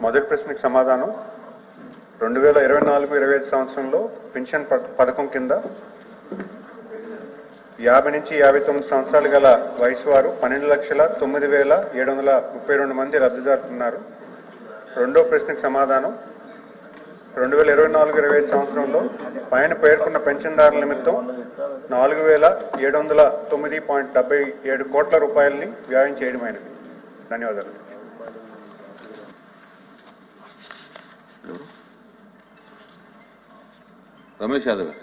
మొదటి ప్రశ్నకి సమాధానం. రెండు వేల ఇరవై నాలుగు ఇరవై ఐదు సంవత్సరంలో పెన్షన్ ప- పథకం కింద యాభై నుంచి యాభై తొమ్మిది సంవత్సరాలు గల వయసు వారు పన్నెండు లక్షల తొమ్మిది వేల ఏడు వందల ముప్పై రెండు మంది లబ్ధిదారుతున్నారు రెండో ప్రశ్నకు సమాధానం. రెండు వేల ఇరవై నాలుగు ఇరవై ఐదు సంవత్సరంలో పైన పేర్కొన్న పెన్షన్దారుల నిమిత్తం నాలుగు వేల ఏడు వందల తొమ్మిది పాయింట్ డెబ్బై ఏడు కోట్ల రూపాయలని వ్యయం చేయడమైనది. ధన్యవాదాలు. రమేష్ యాదవ్ గారు.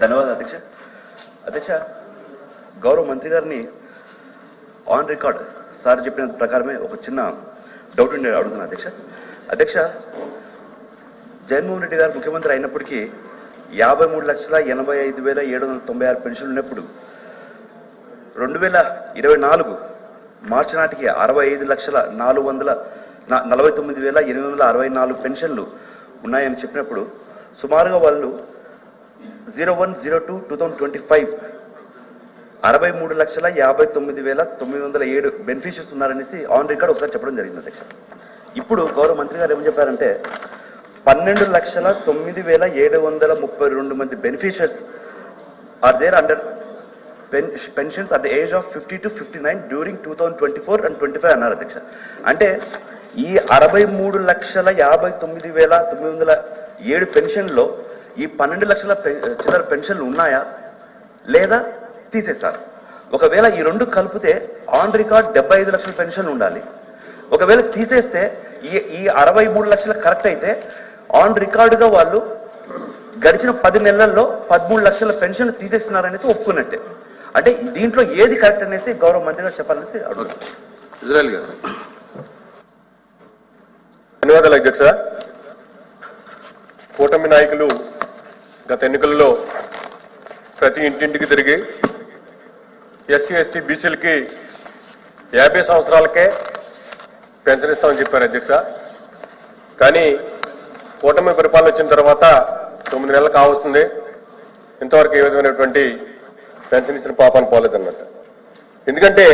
ధన్యవాదాలు అధ్యక్ష. అధ్యక్ష. గౌరవ మంత్రి గారిని ఆన్ రికార్డ్ సార్ చెప్పిన ప్రకారమే ఒక చిన్న డౌట్ ఉండే అడుగుతున్నాను అధ్యక్ష. అధ్యక్ష జగన్మోహన్ రెడ్డి గారు ముఖ్యమంత్రి అయినప్పటికీ యాభై మూడు లక్షల ఎనభై ఐదు వేల ఏడు వందల తొంభై ఆరు పెన్షన్లు ఉన్నప్పుడు రెండు వేల ఇరవై నాలుగు మార్చి నాటికి అరవై ఐదు లక్షల నాలుగు వందల నలభై తొమ్మిది వేల ఎనిమిది వందల అరవై నాలుగు పెన్షన్లు ఉన్నాయని చెప్పినప్పుడు సుమారుగా వాళ్ళు zero one zero two two thousand twenty five అరవై మూడు లక్షల యాభై తొమ్మిది వేల తొమ్మిది వందల ఏడు బెనిఫిషియర్స్ ఉన్నారనేసి ఆన్ రికార్డ్ ఒకసారి చెప్పడం జరిగింది అధ్యక్ష. ఇప్పుడు గౌరవ మంత్రి గారు ఏమని చెప్పారంటే పన్నెండు లక్షల తొమ్మిది వేల ఏడు వందల ముప్పై రెండు మంది beneficiaries are there under pensions at the age of fifty to fifty nine during two thousand twenty four and twenty five అన్నారు అధ్యక్ష. అంటే ఈ అరవై మూడు లక్షల యాభై తొమ్మిది వేల తొమ్మిది వందల ఏడు పెన్షన్లో ఈ పన్నెండు లక్షల చిల్లర పెన్షన్లు ఉన్నాయా? లేదా తీసేశారు. ఒకవేళ ఈ రెండు కలిపితే ఆన్ రికార్డ్ డెబ్బై ఐదు లక్షల పెన్షన్ ఉండాలి. ఒకవేళ తీసేస్తే ఈ ఈ అరవై మూడు లక్షలు కరెక్ట్ అయితే ఆన్ రికార్డుగా వాళ్ళు గడిచిన పది నెలల్లో పదమూడు లక్షల పెన్షన్ తీసేస్తున్నారనేసి ఒప్పుకున్నట్టే. అంటే దీంట్లో ఏది కరెక్ట్ అనేసి గౌరవ మంత్రి గారు చెప్పాలనేసి అడుగుతారు గారు. ధన్యవాదాలు అధ్యక్ష. కూటమి నాయకులు గత ఎన్నికల్లో ప్రతి ఇంటింటికి తిరిగి ఎస్సీ ఎస్టీ బీసీలకి యాభై సంవత్సరాలకే పెన్షన్ ఇస్తామని చెప్పారు అధ్యక్ష. కానీ కూటమి పరిపాలన వచ్చిన తర్వాత తొమ్మిది నెలలు కావస్తుంది. ఇంతవరకు ఏ విధమైనటువంటి పెన్షన్ ఇచ్చిన పాపాన్ని పోలేదన్నమాట. ఎందుకంటే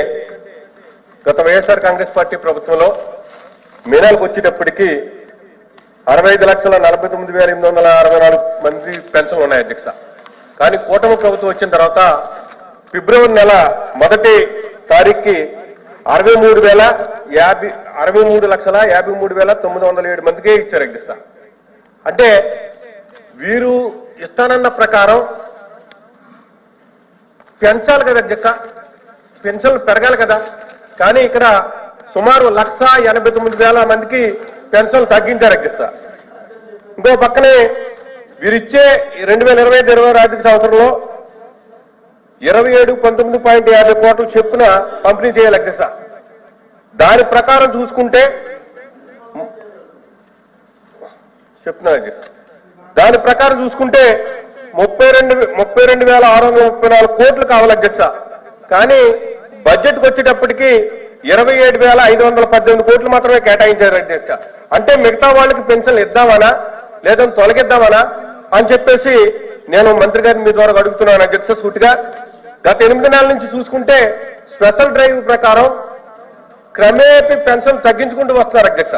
గత వైఎస్ఆర్ కాంగ్రెస్ పార్టీ ప్రభుత్వంలో మీనాలకు వచ్చేటప్పటికి అరవై ఐదు లక్షల నలభై తొమ్మిది వేల ఎనిమిది వందల అరవై నాలుగు మంది పెన్షన్లు ఉన్నాయి అధ్యక్ష. కానీ కూటమి ప్రభుత్వం వచ్చిన తర్వాత ఫిబ్రవరి నెల మొదటి తారీఖుకి అరవై మూడు వేల యాభై అరవై మూడు లక్షల యాభై మూడు వేల తొమ్మిది వందల ఏడు మందికే ఇచ్చారు అధ్యక్ష. అంటే వీరు ఇస్తానన్న ప్రకారం పెంచాలి కదా అధ్యక్ష. పెన్షన్లు పెరగాలి కదా. కానీ ఇక్కడ సుమారు లక్ష ఎనభై తొమ్మిది వేల మందికి పెన్షన్లు తగ్గించారు అధ్యక్ష ఇంకో పక్కనే వీరిచ్చే రెండు వేల ఇరవై ఐదు ఇరవై ఆర్థిక సంవత్సరంలో ఇరవై ఏడు పంతొమ్మిది పాయింట్ యాభై కోట్లు చెప్పున పంపిణీ చేయాలి అధ్యక్ష దాని ప్రకారం చూసుకుంటే చెప్తున్నా అధ్యక్ష దాని ప్రకారం చూసుకుంటే ముప్పై రెండు ముప్పై రెండు వేల ఆరు వందల ముప్పై నాలుగు కోట్లు కావాలి అధ్యక్ష కానీ బడ్జెట్కి వచ్చేటప్పటికి ఇరవై ఏడు వేల ఐదు వందల పద్దెనిమిది కోట్లు మాత్రమే కేటాయించారు అధ్యక్ష అంటే మిగతా వాళ్ళకి పెన్షన్లు ఇద్దామనా? లేదా తొలగిద్దామనా? అని చెప్పేసి నేను మంత్రి గారిని మీ ద్వారా అడుగుతున్నాను అధ్యక్ష సూటిగా. గత ఎనిమిది నెలల నుంచి చూసుకుంటే స్పెషల్ డ్రైవ్ ప్రకారం క్రమేపీ పెన్షన్ తగ్గించుకుంటూ వస్తున్నారు అధ్యక్ష.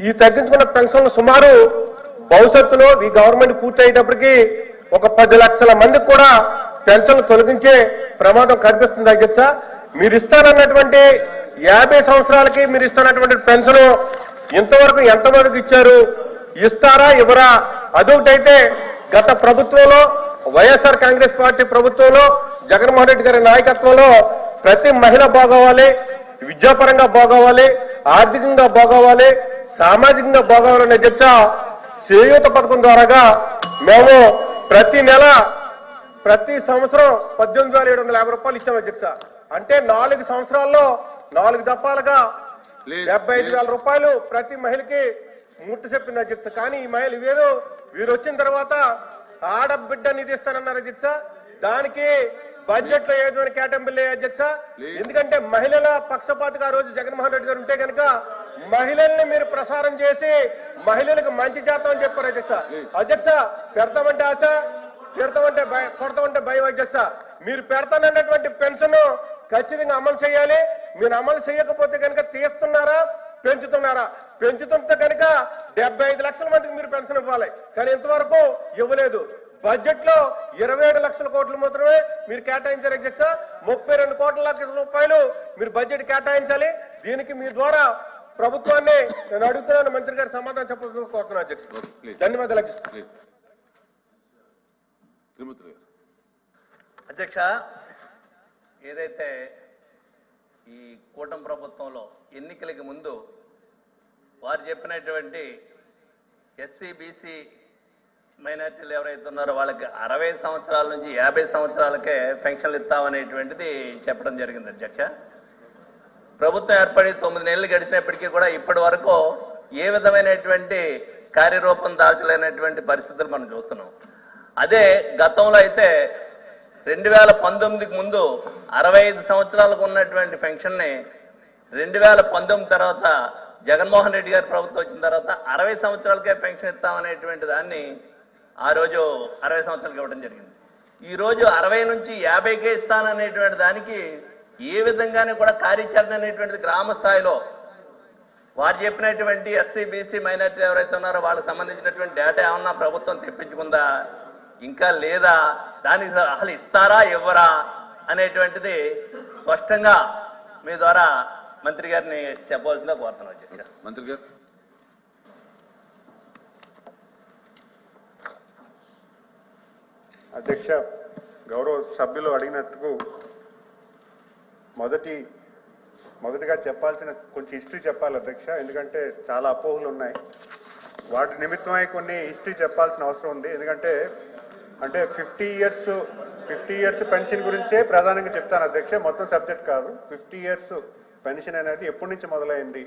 ఈ తగ్గించుకున్న పెన్షన్లు సుమారు భవిష్యత్తులో ఈ గవర్నమెంట్ పూర్తి అయ్యేటప్పటికి ఒక పది లక్షల మందికి కూడా పెన్షన్లు తొలగించే ప్రమాదం కనిపిస్తుంది అధ్యక్ష. మీరు ఇస్తారన్నటువంటి యాభై సంవత్సరాలకి మీరు ఇస్తున్నటువంటి పెన్షన్ ఇంతవరకు ఎంతమందికి ఇచ్చారు? ఇస్తారా ఇవ్వరా? అదొకటైతే గత ప్రభుత్వంలో వైఎస్ఆర్ కాంగ్రెస్ పార్టీ ప్రభుత్వంలో జగన్మోహన్ రెడ్డి గారి నాయకత్వంలో ప్రతి మహిళ బాగోవాలి విద్యాపరంగా బాగోవాలి ఆర్థికంగా బాగోవాలి సామాజికంగా బాగోవాలనే చర్చ చేయూత పథకం ద్వారాగా మేము ప్రతి నెల ప్రతి సంవత్సరం పద్దెనిమిది వేల ఏడు వందల యాభై రూపాయలు ఇచ్చాం అధ్యక్ష. అంటే నాలుగు సంవత్సరాల్లో నాలుగు దఫాలుగా డెబ్బై ఐదు. వేల రూపాయలు ప్రతి మహిళకి ముట్టు చెప్పింది అధ్యక్ష కానీ ఈ మహిళ వీరు వీరు వచ్చిన తర్వాత ఆడబిడ్డ నిధి ఇస్తానన్నారు అధ్యక్ష దానికి బడ్జెట్లో ఏదో కేటాయింపులు లేవు అధ్యక్ష. ఎందుకంటే మహిళల పక్షపాతిగా ఆ రోజు జగన్మోహన్ రెడ్డి గారు ఉంటే కనుక మహిళల్ని మీరు ప్రసారం చేసి మహిళలకు మంచి చేస్తామని చెప్పారు అధ్యక్ష. అధ్యక్ష పెడతామంటే ఆశ పెడతామంటే భయ కొడతామంటే భయం అధ్యక్ష మీరు పెడతానన్నటువంటి పెన్షన్ ఖచ్చితంగా అమలు చేయాలి. మీరు అమలు చేయకపోతే కనుక తీస్తున్నారా? పెంచుతున్నారా? పెంచుతుంటే కనుక డెబ్బై ఐదు లక్షల మందికి మీరు పెన్షన్ ఇవ్వాలి. కానీ ఇంతవరకు ఇవ్వలేదు. బడ్జెట్లో ఇరవై ఏడు లక్షల కోట్లు మాత్రమే మీరు కేటాయించారు అధ్యక్ష. ముప్పై రెండు కోట్ల లక్షల రూపాయలు మీరు బడ్జెట్ కేటాయించాలి. దీనికి మీ ద్వారా ప్రభుత్వాన్ని నేను అడుగుతున్నాను. మంత్రి గారు సమాధానం చెప్పాల్సి కోరుతున్నాను అధ్యక్ష. ధన్యవాదాలు అధ్యక్ష. అధ్యక్ష ఏదైతే ఈ కూటమి ప్రభుత్వంలో ఎన్నికలకి ముందు వారు చెప్పినటువంటి ఎస్సీ బీసీ మైనార్టీలు ఎవరైతే ఉన్నారో వాళ్ళకి అరవై సంవత్సరాల నుంచి యాభై సంవత్సరాలకే పెన్షన్లు ఇస్తామనేటువంటిది చెప్పడం జరిగింది అధ్యక్ష. ప్రభుత్వం ఏర్పడి తొమ్మిది నెలలు గడిచినప్పటికీ కూడా ఇప్పటి వరకు ఏ విధమైనటువంటి కార్యరూపం దాల్చలేనటువంటి పరిస్థితులు మనం చూస్తున్నాం. అదే గతంలో అయితే రెండు వేల పంతొమ్మిదికి ముందు అరవై ఐదు సంవత్సరాలకు ఉన్నటువంటి పెన్షన్ని రెండు వేల పంతొమ్మిది తర్వాత జగన్మోహన్ రెడ్డి గారి ప్రభుత్వం వచ్చిన తర్వాత అరవై సంవత్సరాలకే పెన్షన్ ఇస్తామనేటువంటి దాన్ని ఆ రోజు అరవై సంవత్సరాలకు ఇవ్వడం జరిగింది. ఈరోజు అరవై నుంచి యాభైకే ఇస్తాననేటువంటి దానికి ఏ విధంగానే కూడా కార్యాచరణ అనేటువంటిది గ్రామ స్థాయిలో వారు చెప్పినటువంటి ఎస్సీ బీసీ మైనార్టీ ఎవరైతే ఉన్నారో వాళ్ళకి సంబంధించినటువంటి డేటా ఏమన్నా ప్రభుత్వం తెప్పించుకుందా? ఇంకా లేదా? దానికి అసలు ఇస్తారా ఇవ్వరా అనేటువంటిది స్పష్టంగా మీ ద్వారా మంత్రి గారిని చెప్పవలసిందిగా అధ్యక్ష. మంత్రి గారు. అధ్యక్ష గౌరవ సభ్యులు అడిగినట్టుకు మొదటి మొదటిగా చెప్పాల్సిన కొంచెం హిస్టరీ చెప్పాలి అధ్యక్ష. ఎందుకంటే చాలా అపోహలు ఉన్నాయి వాటి నిమిత్తమై కొన్ని హిస్టరీ చెప్పాల్సిన అవసరం ఉంది. ఎందుకంటే అంటే fifty years fifty years pension గురించే ప్రధానంగా చెప్తాను అధ్యక్ష మొత్తం సబ్జెక్ట్ కాదు. ఫిఫ్టీ ఇయర్స్ పెన్షన్ అనేది ఎప్పటి నుంచి మొదలైంది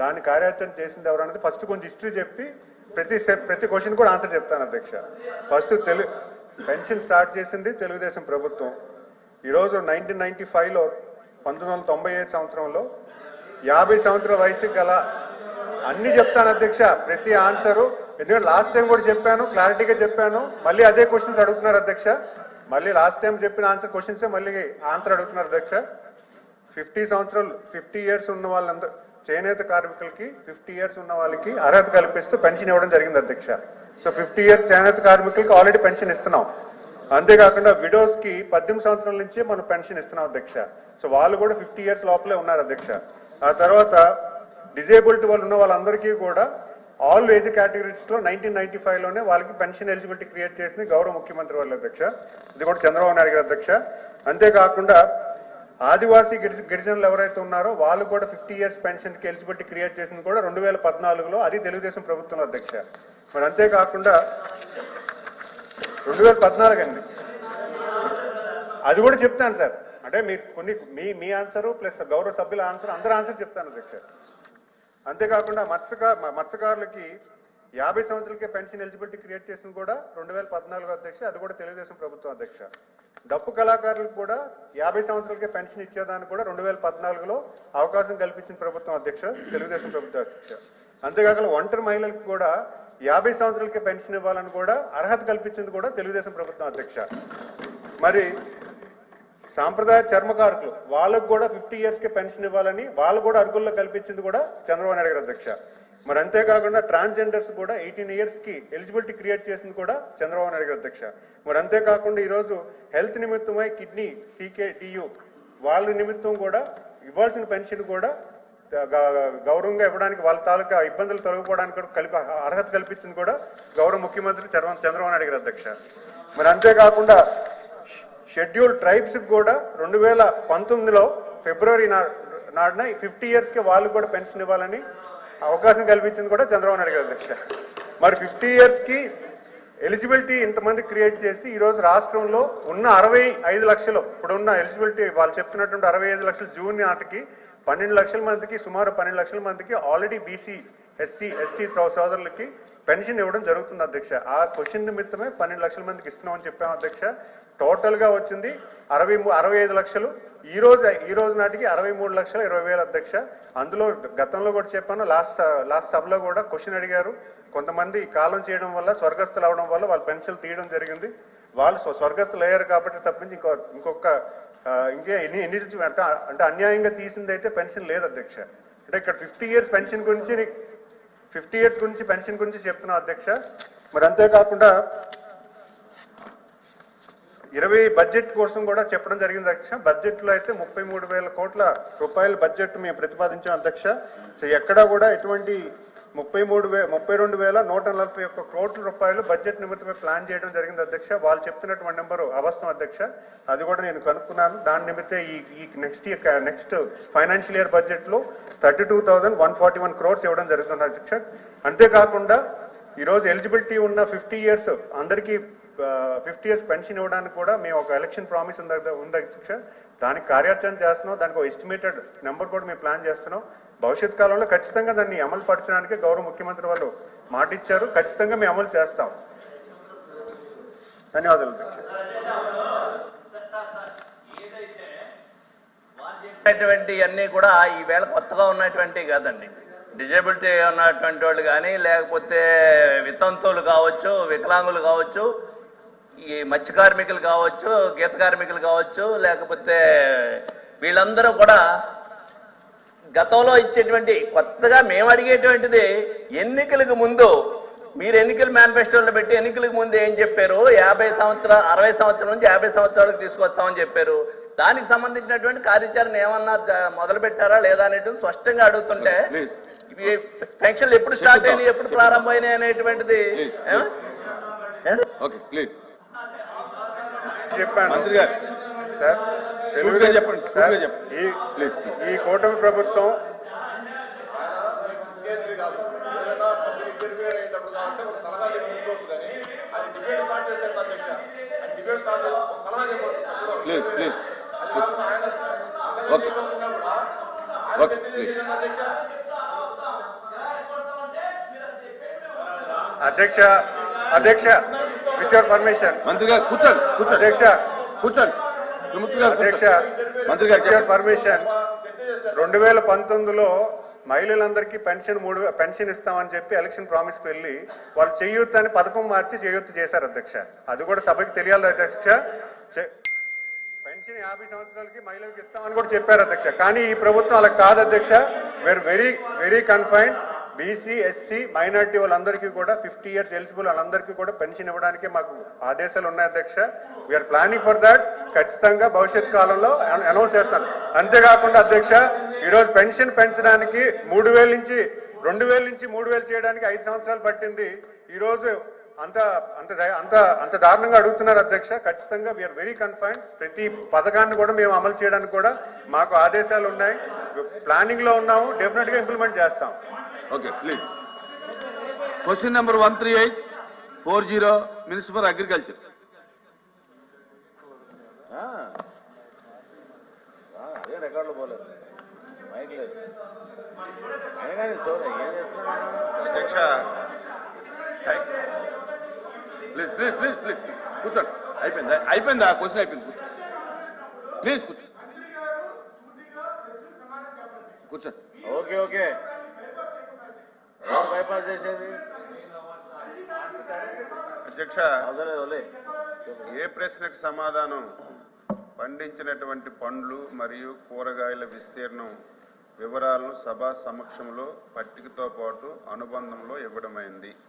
దాన్ని కార్యాచరణ చేసింది ఎవరు అనేది ఫస్ట్ కొంచెం హిస్టరీ చెప్పి ప్రతి ప్రతి క్వశ్చన్ కూడా ఆన్సర్ చెప్తాను అధ్యక్ష. ఫస్ట్ తెలు పెన్షన్ స్టార్ట్ చేసింది తెలుగుదేశం ప్రభుత్వం. ఈరోజు నైన్టీన్ నైన్టీ ఫైవ్లో పంతొమ్మిది వందల తొంభై ఐదు సంవత్సరంలో యాభై సంవత్సరాల వయసు గల అన్ని చెప్తాను అధ్యక్ష ప్రతి ఆన్సరు. ఎందుకంటే లాస్ట్ టైం కూడా చెప్పాను క్లారిటీగా చెప్పాను. మళ్ళీ అదే క్వశ్చన్స్ అడుగుతున్నారు అధ్యక్ష. మళ్ళీ లాస్ట్ టైం చెప్పిన ఆన్సర్ క్వశ్చన్సే మళ్ళీ ఆన్సర్ అడుగుతున్నారు అధ్యక్ష. ఫిఫ్టీ సంవత్సరాలు ఫిఫ్టీ ఇయర్స్ ఉన్న వాళ్ళందరూ చేనేత కార్మికులకి ఫిఫ్టీ ఇయర్స్ ఉన్న వాళ్ళకి అర్హత కల్పిస్తూ పెన్షన్ ఇవ్వడం జరిగింది అధ్యక్ష. సో ఫిఫ్టీ ఇయర్స్ చేనేత కార్మికులకి ఆల్రెడీ పెన్షన్ ఇస్తున్నాం. అంతేకాకుండా విడోస్కి పద్దెనిమిది సంవత్సరాల నుంచి మనం పెన్షన్ ఇస్తున్నాం అధ్యక్ష. సో వాళ్ళు కూడా ఫిఫ్టీ ఇయర్స్ లోపలే ఉన్నారు అధ్యక్ష. ఆ తర్వాత డిజేబిలిటీ వాళ్ళు ఉన్న వాళ్ళందరికీ కూడా ఆల్ ఏజ్ కేటగిరీస్లో నైన్టీన్ నైన్టీ ఫైవ్లోనే వాళ్ళకి పెన్షన్ ఎలిజిబిలిటీ క్రియేట్ చేసింది గౌరవ ముఖ్యమంత్రి వాళ్ళ అధ్యక్ష. ఇది కూడా చంద్రబాబు నాయుడు గారి అధ్యక్ష. అంతేకాకుండా ఆదివాసీ గిరిజ- గిరిజనులు ఎవరైతే ఉన్నారో వాళ్ళు కూడా ఫిఫ్టీ ఇయర్స్ పెన్షన్కి ఎలిజిబిలిటీ క్రియేట్ చేసింది కూడా రెండు వేల పద్నాలుగులో అది తెలుగుదేశం ప్రభుత్వం అధ్యక్ష. మరి అంతేకాకుండా రెండు వేల పద్నాలుగు అండి. అది కూడా చెప్తాను సార్. అంటే మీరు కొన్ని మీ మీ ఆన్సర్ ప్లస్ గౌరవ సభ్యుల ఆన్సర్ అందరు ఆన్సర్ చెప్తాను అధ్యక్ష. అంతేకాకుండా మత్స్యకార మత్స్యకారులకి యాభై సంవత్సరాలకే పెన్షన్ ఎలిజిబిలిటీ క్రియేట్ చేసింది కూడా రెండు వేల పద్నాలుగు అధ్యక్ష అది కూడా తెలుగుదేశం ప్రభుత్వం అధ్యక్ష. డప్పు కళాకారులకు కూడా యాభై సంవత్సరాలకే పెన్షన్ ఇచ్చేదానికి కూడా రెండు వేల పద్నాలుగులో అవకాశం కల్పించిన ప్రభుత్వం అధ్యక్ష తెలుగుదేశం ప్రభుత్వం అధ్యక్ష. అంతేకాకుండా ఒంటరి మహిళలకు కూడా యాభై సంవత్సరాలకే పెన్షన్ ఇవ్వాలని కూడా అర్హత కల్పించింది కూడా తెలుగుదేశం ప్రభుత్వం అధ్యక్ష. మరి సాంప్రదాయ చర్మకారులు వాళ్ళకు కూడా ఫిఫ్టీ ఇయర్స్కి పెన్షన్ ఇవ్వాలని వాళ్ళు కూడా అర్హుల్లో కల్పించింది కూడా చంద్రబాబు నాయుడు గారు అధ్యక్ష. మరి అంతేకాకుండా ట్రాన్స్జెండర్స్ కూడా ఎయిటీన్ ఇయర్స్కి ఎలిజిబిలిటీ క్రియేట్ చేసింది కూడా చంద్రబాబు నాయుడు గారు అధ్యక్ష. మరి అంతేకాకుండా ఈరోజు హెల్త్ నిమిత్తమై కిడ్నీ సీకే డియు వాళ్ళ నిమిత్తం కూడా ఇవ్వాల్సిన పెన్షన్ కూడా గౌరవంగా ఇవ్వడానికి వాళ్ళ తాలూకా ఇబ్బందులు తొలగిపోవడానికి కూడా కలిపి అర్హత కల్పించింది కూడా గౌరవ ముఖ్యమంత్రి చంద్రబాబు చంద్రబాబు నాయుడు గారు అధ్యక్ష. మరి అంతేకాకుండా షెడ్యూల్ ట్రైబ్స్ కూడా రెండు వేల పంతొమ్మిదిలో ఫిబ్రవరి నా- నాడున ఫిఫ్టీ ఇయర్స్కి వాళ్ళు కూడా పెన్షన్ ఇవ్వాలని అవకాశం కల్పించింది కూడా చంద్రబాబు నాయుడు గారు అధ్యక్ష మరి ఫిఫ్టీ ఇయర్స్కి ఎలిజిబిలిటీ ఇంతమంది క్రియేట్ చేసి ఈరోజు రాష్ట్రంలో ఉన్న అరవై ఐదు లక్షలు ఇప్పుడున్న ఎలిజిబిలిటీ వాళ్ళు చెప్తున్నటువంటి అరవై ఐదు లక్షలు జూన్ నాటికి పన్నెండు లక్షల మందికి సుమారు పన్నెండు లక్షల మందికి ఆల్రెడీ బీసీ ఎస్సీ ఎస్టీ సోదరులకి పెన్షన్ ఇవ్వడం జరుగుతుంది అధ్యక్ష. ఆ క్వశ్చన్ నిమిత్తమే పన్నెండు లక్షల మందికి ఇస్తున్నామని చెప్పాము అధ్యక్ష. టోటల్గా వచ్చింది అరవై మూ- అరవై ఐదు లక్షలు. ఈ రోజు ఈ రోజు నాటికి అరవై మూడు లక్షల ఇరవై వేల అధ్యక్ష. అందులో గతంలో కూడా చెప్పాను లాస్ట్ లాస్ట్ సభలో కూడా క్వశ్చన్ అడిగారు. కొంతమంది కాలం చేయడం వల్ల స్వర్గస్థులు అవడం వల్ల వాళ్ళు పెన్షన్లు తీయడం జరిగింది. వాళ్ళు స్వ- స్వర్గస్థులు అయ్యారు కాబట్టి తప్పించి ఇంకో ఇంకొక ఇంకే ఎన్ని ఎన్ని అంటే అంటే అన్యాయంగా తీసింది అయితే పెన్షన్ లేదు అధ్యక్ష. అంటే ఇక్కడ ఫిఫ్టీ ఇయర్స్ పెన్షన్ గురించి ఫిఫ్టీ ఇయర్స్ గురించి పెన్షన్ గురించి చెప్తున్నాం అధ్యక్ష. మరి అంతేకాకుండా ఇరవై బడ్జెట్ కోసం కూడా చెప్పడం జరిగింది అధ్యక్ష. బడ్జెట్లో అయితే ముప్పై మూడు వేల కోట్ల రూపాయల బడ్జెట్ మేము ప్రతిపాదించాం అధ్యక్ష. సో ఎక్కడా కూడా ఎటువంటి ముప్పై మూడు వే ముప్పై రెండు వేల నూట నలభై ఒక్క కోట్ల రూపాయలు బడ్జెట్ నిమిత్తమే ప్లాన్ చేయడం జరిగింది అధ్యక్ష. వాళ్ళు చెప్తున్నటువంటి నెంబరు అవస్థం అధ్యక్ష. అది కూడా నేను కనుక్కున్నాను. దాని నిమిత్తే ఈ ఈ నెక్స్ట్ నెక్స్ట్ ఫైనాన్షియల్ ఇయర్ బడ్జెట్లో thirty two thousand one forty one crores ఇవ్వడం జరుగుతుంది అధ్యక్ష. అంతేకాకుండా ఈరోజు ఎలిజిబిలిటీ ఉన్న ఫిఫ్టీ ఇయర్స్ అందరికీ ఫిఫ్టీ ఇయర్స్ పెన్షన్ ఇవ్వడానికి కూడా మేము ఒక ఎలక్షన్ ప్రామిస్ ఉంది ఉంది శిక్ష. దానికి కార్యాచరణ చేస్తున్నాం. దానికి ఒక ఎస్టిమేటెడ్ నెంబర్ కూడా మేము ప్లాన్ చేస్తున్నాం. భవిష్యత్ కాలంలో ఖచ్చితంగా దాన్ని అమలు పరచడానికి గౌరవ ముఖ్యమంత్రి వాళ్ళు మాట ఇచ్చారు. ఖచ్చితంగా మేము అమలు చేస్తాం. ధన్యవాదాలు అధ్యక్ష. ఉన్నటువంటి అన్నీ కూడా ఈవేళ కొత్తగా ఉన్నటువంటి కాదండి. డిజేబిలిటీ ఉన్నటువంటి వాళ్ళు కానీ లేకపోతే వితంతువులు కావచ్చు వికలాంగులు కావచ్చు ఈ మత్స్య కార్మికులు కావచ్చు గీత కార్మికులు కావచ్చు లేకపోతే వీళ్ళందరూ కూడా గతంలో ఇచ్చేటువంటి కొత్తగా మేము అడిగేటువంటిది ఎన్నికలకు ముందు మీరు ఎన్నికల మేనిఫెస్టోలో పెట్టి ఎన్నికలకు ముందు ఏం చెప్పారు? యాభై సంవత్సరాల అరవై సంవత్సరాల నుంచి యాభై సంవత్సరాలకు తీసుకొస్తామని చెప్పారు. దానికి సంబంధించినటువంటి కార్యాచరణ ఏమన్నా మొదలు పెట్టారా లేదా అనేటువంటి స్పష్టంగా అడుగుతుంటే పెన్షన్లు ఎప్పుడు స్టార్ట్ అయినాయి ఎప్పుడు ప్రారంభమైనాయి అనేటువంటిది? ఓకే ప్లీజ్ చెప్పాను. మంత్రి గారు. సార్ సూటిగా చెప్పండి, సార్, చెప్పండి. ఈ ప్లీజ్ ప్లీజ్. ఈ కూటమి ప్రభుత్వం please please. Okay. Okay please. అధ్యక్ష అధ్యక్ష. విత్ యువర్ పర్మిషన్ మంత్రి గారు కూర్చోండి కూర్చోండి. అధ్యక్ష. కూర్చోండి. సుమూర్తి గారు అధ్యక్ష. మంత్రి గారు విత్ యువర్. పర్మిషన్ రెండు వేల పంతొమ్మిదిలో మహిళలందరికీ పెన్షన్ మూడు పెన్షన్ ఇస్తామని చెప్పి ఎలక్షన్ ప్రామిస్ వెళ్ళి వాళ్ళు చేయొత్తు అని పథకం మార్చి చేయొత్తు చేశారు అధ్యక్ష. అది కూడా సభకి తెలియాలి అధ్యక్ష. పెన్షన్ యాభై సంవత్సరాలకి మహిళలకు ఇస్తామని కూడా చెప్పారు అధ్యక్ష. కానీ ఈ ప్రభుత్వం అలా కాదు అధ్యక్ష. Were very very confined BC SC minority వాళ్ళందరికీ కూడా ఫిఫ్టీ ఇయర్స్ ఎలిజిబుల్ వాళ్ళందరికీ కూడా పెన్షన్ ఇవ్వడానికి మాకు ఆదేశాలు ఉన్నాయి అధ్యక్ష వీఆర్ ప్లానింగ్ ఫర్ దాట్ ఖచ్చితంగా భవిష్యత్ కాలంలో అనౌన్స్ చేస్తాను. అంతేకాకుండా అధ్యక్ష ఈరోజు పెన్షన్ పెంచడానికి మూడు వేల నుంచి రెండు వేల నుంచి మూడు వేలు చేయడానికి ఐదు సంవత్సరాలు పట్టింది. ఈరోజు అంత అంత అంత అంత దారుణంగా అడుగుతున్నారు అధ్యక్ష. ఖచ్చితంగా వీఆర్ వెరీ కన్ఫైన్డ్ ప్రతి పథకాన్ని కూడా మేము అమలు చేయడానికి కూడా మాకు ఆదేశాలు ఉన్నాయి ప్లానింగ్లో ఉన్నాము. డెఫినెట్గా ఇంప్లిమెంట్ చేస్తాం. Okay please question number one three eight four zero minister for agriculture అదే రికార్డులు పోలేదు. మైక్ లేదు. అయినా కానీ సోదా ఏం చేస్తున్నాడు? అధ్యక్ష ప్లీజ్ ప్లీజ్ ప్లీజ్ ప్లీజ్ కూర్చోండి. అయిపోయింది? అయిపోయింది? ఆ క్వశ్చన్ అయిపోయింది. కూర్చోండి ప్లీజ్ కూర్చోండి కూర్చోండి ఓకే ఓకే. బైపాస్ చేసేది. అధ్యక్ష. ఏ ప్రశ్నకు సమాధానం? పండించినటువంటి పండ్లు మరియు కూరగాయల విస్తీర్ణం వివరాలను సభా సమక్షంలో పట్టికతో పాటు అనుబంధంలో ఇవ్వడమైంది.